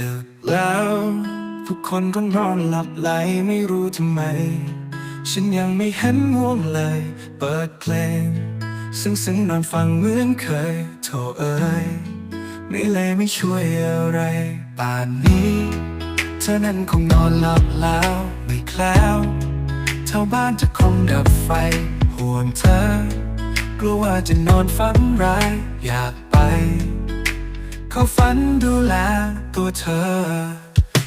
ดึกแล้วทุกคนก็นอนหลับไหลไม่รู้ทำไม ฉันยังไม่เห็นง่วงเลย เปิดเพลง ซึ่งซึ่งนอนฟังเหมือนเคยโถเอ้ยไม่เลยไม่ช่วยอะไร ป่านนี้ เธอนั้นคงนอนหลับแล้วไม่แคล้วเท่าบ้านจะคงดับไฟ ห่วงเธอ กลัวว่าจะนอนฝันร้ายอยากไป เขาฝันดูแลตัวเธอ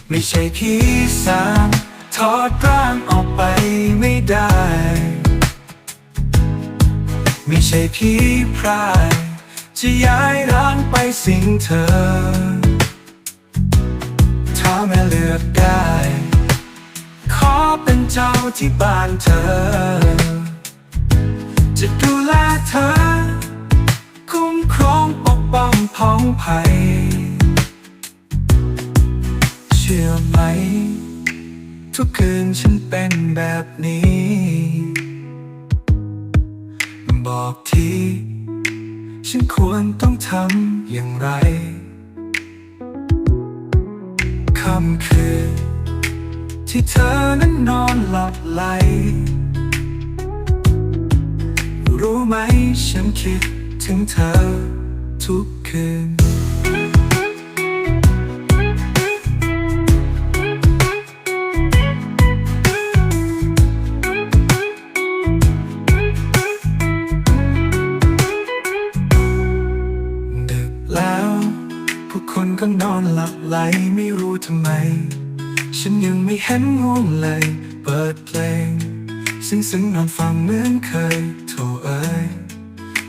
ไม่ใช่พี่สามถอดร่างออกไปไม่ได้ ไม่ใช่พี่พรายจะย้ายร่างไปสิงเธอ ถ้าแม่เลือกได้ ขอเป็นเจ้าที่บ้านเธอ จะดูแลเธอ พ้องภัยเชื่อไหม ทุกคืนฉันเป็นแบบนี้ บอกที ฉันควรต้องทำอย่างไรคำคืนที่เธอนั้นนอนหลับไหล รู้ไหมฉันคิดถึงเธอ ทุกคืนดึกแล้วผู้คนก็นอนหลับไหลไม่รู้ทำไม ฉันยังไม่เห็นง่วงเลย เปิดเพลง ซึ่งซึ่งนอนฟังเหมือนเคยโถเอ้ย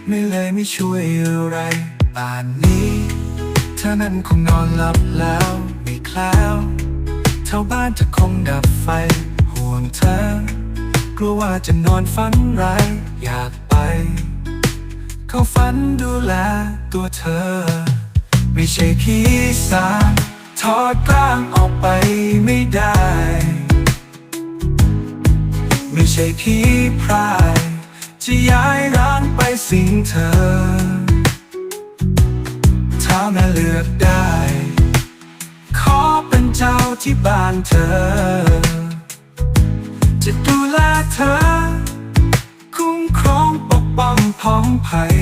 ไม่เลยไม่ช่วยอะไร ป่านนี้เธอนั้นคงนอนหลับแล้วไม่แคล้วเท่าบ้านจะคงดับไฟ ห่วงเธอกลัวว่าจะนอนฝันร้ายอยากไป เขาฝันดูแลตัวเธอ ไม่ใช่พี่สามถอดกลางออกไปไม่ได้ ไม่ใช่พี่พราย จะย้ายร้างไปสิงเธอ ถ้าแม่เลือกได้ ขอเป็นเจ้าที่บ้านเธอ จะดูแลเธอ คุ้มครองปกป้องพ้องภัย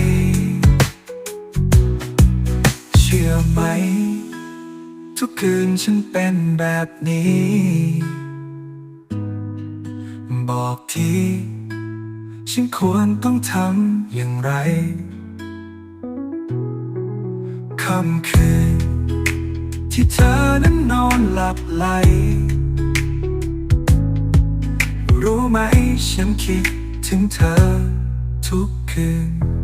เชื่อไหม ทุกคืนฉันเป็นแบบนี้ บอกทีฉันควรต้องทำอย่างไร ค่ำคืน ที่เธอนั้นนอนหลับไหล รู้ไหมฉันคิดถึงเธอทุกคืน